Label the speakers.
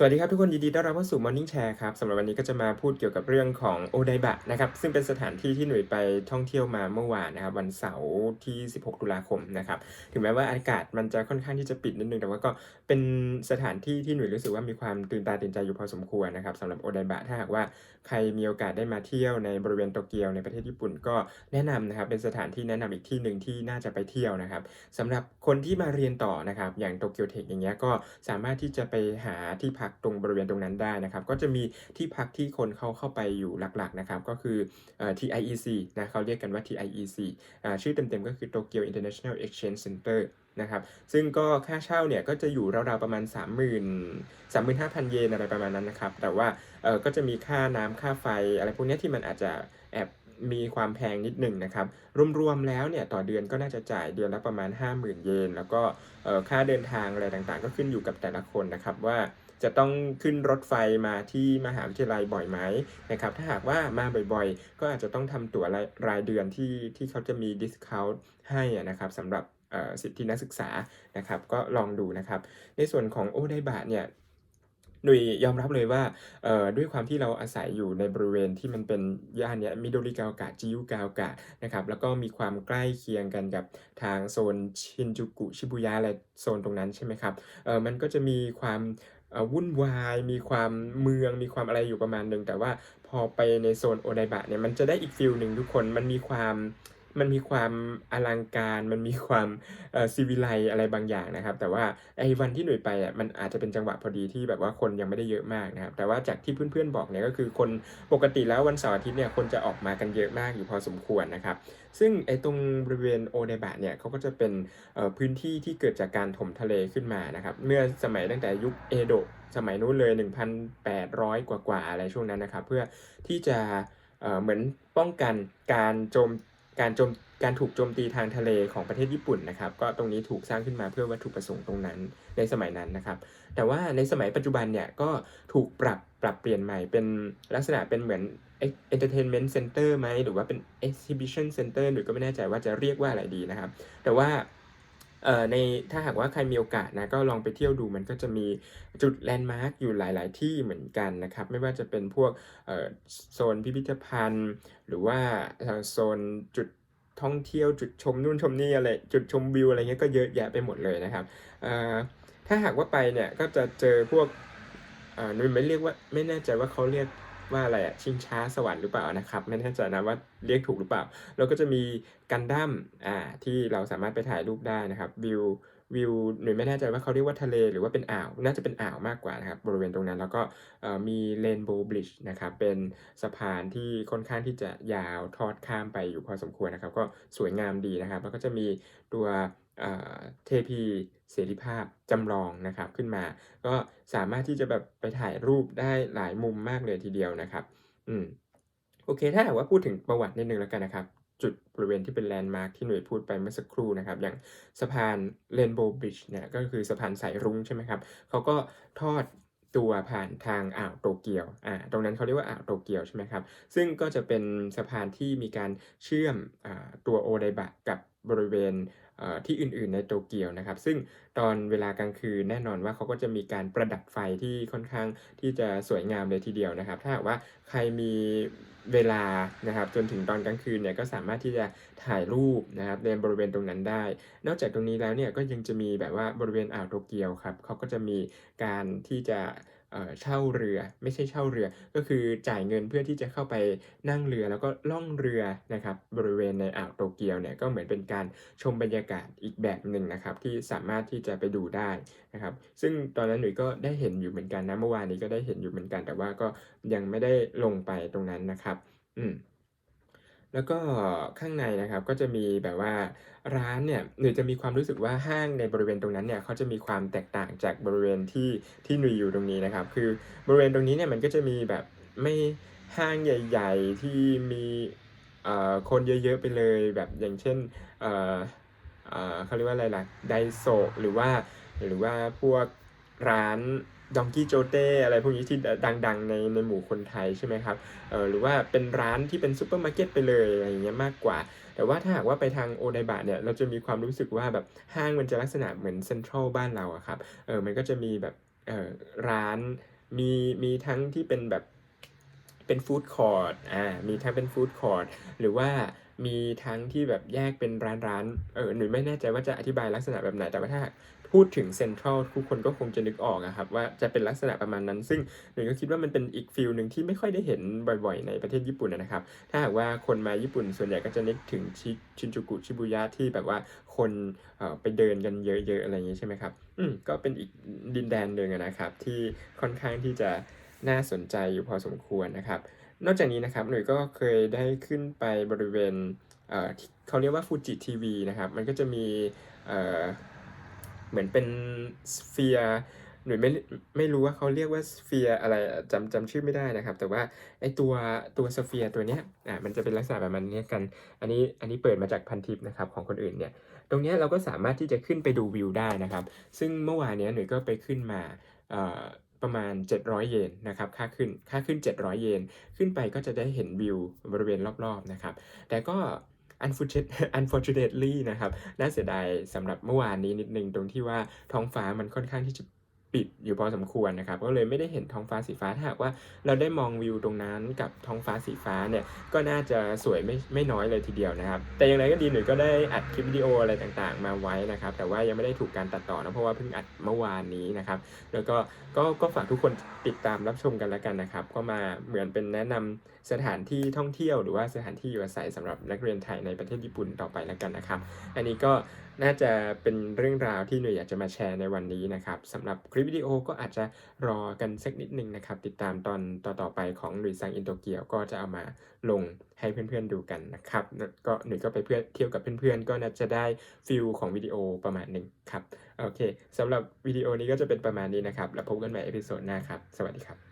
Speaker 1: สวัสดีครับทุกคนยินดีต้อนรับเข้าสู่ Morning Share ครับสำหรับวันนี้ก็จะมาพูดเกี่ยวกับเรื่องของโอไดบะนะครับซึ่งเป็นสถานที่ที่หน่วยไปท่องเที่ยวมาเมื่อวานนะครับวันเสาร์ที่ 16 ตุลาคมนะครับถึงแม้ว่าอากาศมันจะค่อนข้างที่จะปิดนิดนึง แต่ว่าก็เป็นสถานที่ที่หน่วยรู้สึกว่ามีความตื่นตาตื่นใจอยู่พอสมควรนะครับสำหรับโอไดบะถ้าหากว่าใครมีโอกาสได้มาเที่ยวในบริเวณโตเกียวในประเทศญี่ปุ่นก็แนะนำนะครับเป็นสถานที่แนะนำอีกที่หนึ่งที่น่าจะไปเที่ยวนะครับสำหรับคนที่มาเรียนต่อนะครับอย่างโตเกียวเทคอย่างเงี้ยก็สามารถที่จะไปหาที่พักตรงบริเวณตรงนั้นได้นะครับ ก็จะมีที่พักที่คนเขาเข้าไปอยู่หลักๆนะครับ ก็คืออ TIEC นะเขาเรียกกันว่า TIEC ชื่อเต็มๆก็คือ Tokyo International Exchange Center นะครับ ซึ่งก็ค่าเช่าเนี่ยก็จะอยู่ราวๆประมาณ 30,000 35,000 เยนอะไรประมาณนั้นนะครับ แต่ว่าเออก็จะมีค่าน้ำค่าไฟอะไรพวกนี้ที่มันอาจจะแอบมีความแพงนิดหนึ่งนะครับ รวมๆแล้วเนี่ยต่อเดือนก็น่าจะจ่ายเดือนละประมาณ 50,000 เยน แล้วก็ค่าเดินทางอะไรต่างๆ ก็ขึ้นอยู่กับแต่ละคนนะครับว่า จะต้องขึ้นรถไฟมาที่มหาวิทยาลัยบ่อยไหมนะครับ ถ้าหากว่ามาบ่อยๆ ก็อาจจะต้องทำตั๋วรายรายเดือนที่ที่เขาจะมีดิสคาวต์ให้นะครับสำหรับเอ่อสิทธินักศึกษานะครับ ก็ลองดูนะครับ ในส่วนของโอไดบะเนี่ยหนุยยอมรับเลยว่าเอ่อด้วยความที่เราอาศัยอยู่ในบริเวณที่มันเป็นย่านเนี้ยมิโดริกาโอกะจิยุกาโอกะนะครับแล้วก็มีความใกล้เคียงกันกับทางโซนชินจูกุชิบุยะอะไรโซนตรงนั้นใช่ไหมครับเอ่อมันก็จะมีความ วุ่นวายมีความเมืองมีความอะไรอยู่ประมาณหนึ่งแต่ว่าพอไปในโซนโอไดบะเนี่ยมันจะได้อีกฟิลหนึ่งทุกคนมันมีความ มันมีความอลังการ มันมีความซีวิไลอะไรบางอย่างนะครับ แต่ว่าไอ้วันที่หน่วยไปอะมันอาจจะเป็นจังหวะพอดีที่แบบว่าคนยังไม่ได้เยอะมากนะครับ แต่ว่าจากที่เพื่อนๆบอกเนี่ยก็คือคนปกติแล้ววันเสาร์อาทิตย์เนี่ยคนจะออกมากันเยอะมากอยู่พอสมควรนะครับ ซึ่งไอ้ตรงบริเวณโอไดบะเนี่ยเขาก็จะเป็นพื้นที่ที่เกิดจากการถมทะเลขึ้นมานะครับ เมื่อสมัยตั้งแต่ยุคเอโดะสมัยนู้นเลย 1,800 กว่าๆอะไรช่วงนั้นนะครับ เพื่อที่จะเอ่อเหมือนป้องกันการโจม การโจมการถูกโจมตีทางทะเลของประเทศญี่ปุ่นนะครับ ก็ตรงนี้ถูกสร้างขึ้นมาเพื่อวัตถุประสงค์ตรงนั้นในสมัยนั้นนะครับ แต่ว่าในสมัยปัจจุบันเนี่ยก็ถูกปรับปรับเปลี่ยนใหม่เป็นลักษณะเป็นเหมือน entertainment center ไหมหรือว่าเป็น exhibition center หรือก็ไม่แน่ใจว่าจะเรียกว่าอะไรดีนะครับ แต่ว่า เอ่อในถ้าหากว่าใครมีโอกาสนะก็ลองไปเที่ยวดูมันก็จะมีจุดแลนด์มาร์กอยู่หลาย ๆ ที่เหมือนกันนะครับ ไม่ว่าจะเป็นพวกเอ่อโซนพิพิธภัณฑ์ หรือว่าโซนจุดท่องเที่ยวจุดชมนู่นชมนี่อะไรจุดชมวิวอะไรเงี้ยก็เยอะแยะไปหมดเลยนะครับเอ่อถ้าหากว่าไปเนี่ยก็จะเจอพวกอ่านุ้ยไม่เรียกว่าไม่แน่ใจว่าเขาเรียก ว่าอะไรอะชิงช้าสวรรค์หรือเปล่านะครับ ไม่แน่ใจนะว่าเรียกถูกหรือเปล่า แล้วก็จะมีกันดั้มอ่าที่เราสามารถไปถ่ายรูปได้นะครับวิววิวหนูไม่แน่ใจว่าเขาเรียกว่าทะเลหรือว่าเป็นอ่าว น่าจะเป็นอ่าวมากกว่านะครับ บริเวณตรงนั้น แล้วก็มีเ a นโบว์บริดจ์นะครับ เป็นสะพานที่ค่อนข้างที่จะยาวทอดข้ามไปอยู่พอสมควรนะครับ ก็สวยงามดีนะครับ แล้วก็จะมีตัว เทพีเสรีภาพจำลองนะครับขึ้นมา ก็สามารถที่จะแบบไปถ่ายรูปได้หลายมุมมากเลยทีเดียวนะครับ อืมโอเค ถ้าหากว่าพูดถึงประวัตินิดนึงแล้วกันนะครับ จุดบริเวณที่เป็นแลนด์มาร์คที่หน่วยพูดไปเมื่อสักครู่นะครับ อย่างสะพานเรนโบว์บริดจ์เนี่ยก็คือสะพานสายรุ้งใช่ไหมครับเขาก็ทอดตัวผ่านทางอ่าวโตเกียว อ่า ตรงนั้นเขาเรียกว่าอ่าวโตเกียวใช่ไหมครับ ซึ่งก็จะเป็นสะพานที่มีการเชื่อมอ่าตัวโอไดบะกับบริเวณ ที่อื่นๆในโตเกียวนะครับ ซึ่งตอนเวลากลางคืนแน่นอนว่าเขาก็จะมีการประดับไฟที่ค่อนข้างที่จะสวยงามเลยทีเดียวนะครับ ถ้าว่าใครมีเวลานะครับจนถึงตอนกลางคืนเนี่ยก็สามารถที่จะถ่ายรูปนะครับในบริเวณตรงนั้นได้ นอกจากตรงนี้แล้วเนี่ยก็ยังจะมีแบบว่าบริเวณอ่าวโตเกียวครับเขาก็จะมีการที่จะ เช่าเรือไม่ใช่เช่าเรือ ก็คือจ่ายเงินเพื่อที่จะเข้าไปนั่งเรือแล้วก็ล่องเรือนะครับบริเวณในอ่าวโตเกียวเนี่ยก็เหมือนเป็นการชมบรรยากาศอีกแบบหนึ่งนะครับที่สามารถที่จะไปดูได้นะครับซึ่งตอนนั้นหนุ่ยก็ได้เห็นอยู่เหมือนกันนะเมื่อวานนี้ก็ได้เห็นอยู่เหมือนกัน แต่ว่าก็ยังไม่ได้ลงไปตรงนั้นนะครับอืม แล้วก็ข้างในนะครับก็จะมีแบบว่าร้านเนี่ยหนุ่ยจะมีความรู้สึกว่าห้างในบริเวณตรงนั้นเนี่ยเขาจะมีความแตกต่างจากบริเวณที่ที่หนุ่ยอยู่ตรงนี้นะครับ คือบริเวณตรงนี้เนี่ยมันก็จะมีแบบไม่ห้างใหญ่ ๆ ที่มีเอ่อคนเยอะๆไปเลยแบบอย่างเช่นเอ่อเอ่อเขาเรียกว่าอะไรล่ะไดโซหรือว่าหรือว่าพวกร้าน ดองกี้โจเต้อะไรพวกนี้ที่ดังๆ ในในหมู่คนไทยใช่ไหมครับเออหรือว่าเป็นร้านที่เป็นซูเปอร์มาร์เก็ตไปเลยอะไรอย่างเงี้ยมากกว่า แต่ว่าถ้าหากว่าไปทางโอไดบะเนี่ยเราจะมีความรู้สึกว่าแบบห้างมันจะลักษณะเหมือนเซ็นทรัลบ้านเราอะครับเออมันก็จะมีแบบเออร้านมีมีทั้งที่เป็นแบบเป็นฟู้ดคอร์ทอ่ามีทั้งเป็นฟู้ดคอร์ทหรือว่ามีทั้งที่แบบแยกเป็นร้านร้านเออหนูไม่แน่ใจว่าจะอธิบายลักษณะแบบไหนแต่ว่าถ้า พูดถึงเซ็นทรัลทุกคนก็คงจะนึกออกอะครับว่าจะเป็นลักษณะประมาณนั้น ซึ่งหนูก็คิดว่ามันเป็นอีกฟิลหนึ่งที่ไม่ค่อยได้เห็นบ่อยๆ ในประเทศญี่ปุ่นนะครับ ถ้าหากว่าคนมาญี่ปุ่นส่วนใหญ่ก็จะนึกถึงชิชินจูกุชิบุยะที่แบบว่าคนไปเดินกันเยอะๆอะไรอย่างนี้ใช่ไหมครับอืมก็เป็นอีกดินแดนหนึ่งนะครับ ที่ค่อนข้างที่จะน่าสนใจอยู่พอสมควรนะครับ นอกจากนี้นะครับหนุ่ยก็เคยได้ขึ้นไปบริเวณเอ่อเขาเรียกว่าฟูจิทีวีนะครับ มันก็จะมี เหมือนเป็นสเฟียร์หนุ่ยไม่ไม่รู้ว่าเขาเรียกว่าสเฟียร์อะไรจำจำชื่อไม่ได้นะครับ แต่ว่าไอตัวตัวสเฟียร์ตัวเนี้ยอะมันจะเป็นลักษณะแบบมันเนี้ยกัน อันนี้อันนี้เปิดมาจากพันทิปนะครับของคนอื่นเนี่ยตรงเนี้ยเราก็สามารถที่จะขึ้นไปดูวิวได้นะครับ ซึ่งเมื่อวานเนี้ยหนุ่ยก็ไปขึ้นมาเอ่อประมาณ 700 เยนนะครับค่าขึ้นค่าขึ้น 700 เยน ขึ้นไปก็จะได้เห็นวิวบริเวณรอบๆนะครับ แต่ก็ unfortunately นะครับ น่าเสียดายสำหรับเมื่อวานนี้นิดนึงตรงที่ว่าท้องฟ้ามันค่อนข้างที่จะปิดอยู่พอสมควรนะครับ ก็เลยไม่ได้เห็นท้องฟ้าสีฟ้าถ้าหากว่าเราได้มองวิวตรงนั้นกับท้องฟ้าสีฟ้าเนี่ยก็น่าจะสวยไม่ไม่น้อยเลยทีเดียวนะครับ แต่อย่างไรก็ดีหนุ่ยก็ได้อัดคลิปวิดีโออะไรต่างๆ มาไว้นะครับ แต่ว่ายังไม่ได้ถูกการตัดต่อนะเพราะว่าเพิ่งอัดเมื่อวานนี้นะครับ แล้วก็ก็ก็ฝากทุกคนติดตามรับชมกันแล้วกันนะครับ ก็มาเหมือนเป็นแนะนำสถานที่ท่องเที่ยวหรือว่าสถานที่อยู่อาศัยสำหรับนักเรียนไทยในประเทศญี่ปุ่นต่อไปแล้วกันนะครับ อันนี้ก็น่าจะเป็นเรื่องราวที่หนูอยากจะมาแชร์ในวันนี้นะครับสำหรับคลิปวิดีโอก็อาจจะรอกันสักนิดนึงนะครับ ติดตามตอนต่อๆไปของหนุ่ยซังอินโตเกียวก็จะเอามาลงให้เพื่อนๆดูกันนะครับแล้วก็หนุ่ยก็ไปเพื่อเที่ยวกับเพื่อนๆ ก็น่าจะได้ฟิลของวิดีโอประมาณหนึ่งครับโอเคสำหรับวิดีโอนี้ก็จะเป็นประมาณนี้นะครับแล้วพบกันใหม่เอพิโซดหน้าครับ สวัสดีครับ